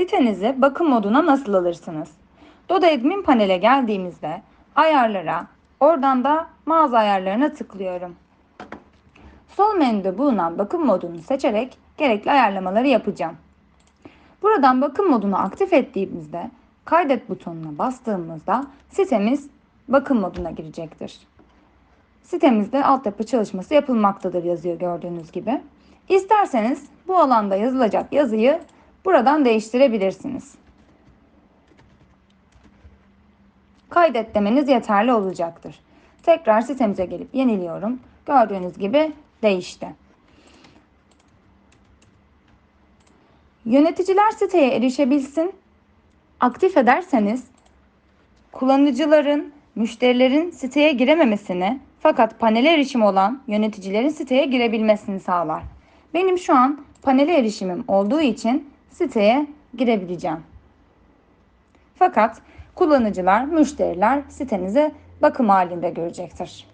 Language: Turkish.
Sitenizi bakım moduna nasıl alırsınız? Doda Admin panele geldiğimizde ayarlara, oradan da mağaza ayarlarına tıklıyorum. Sol menüde bulunan bakım modunu seçerek gerekli ayarlamaları yapacağım. Buradan bakım modunu aktif ettiğimizde kaydet butonuna bastığımızda sitemiz bakım moduna girecektir. Sitemizde altyapı çalışması yapılmaktadır yazıyor gördüğünüz gibi. İsterseniz bu alanda yazılacak yazıyı buradan değiştirebilirsiniz. Kaydet demeniz yeterli olacaktır. Tekrar sitemize gelip yeniliyorum. Gördüğünüz gibi değişti. Yöneticiler siteye erişebilsin. Aktif ederseniz kullanıcıların, müşterilerin siteye girememesini fakat panele erişim olan yöneticilerin siteye girebilmesini sağlar. Benim şu an panele erişimim olduğu için siteye girebileceğim. Fakat kullanıcılar, müşteriler sitenizi bakım halinde görecektir.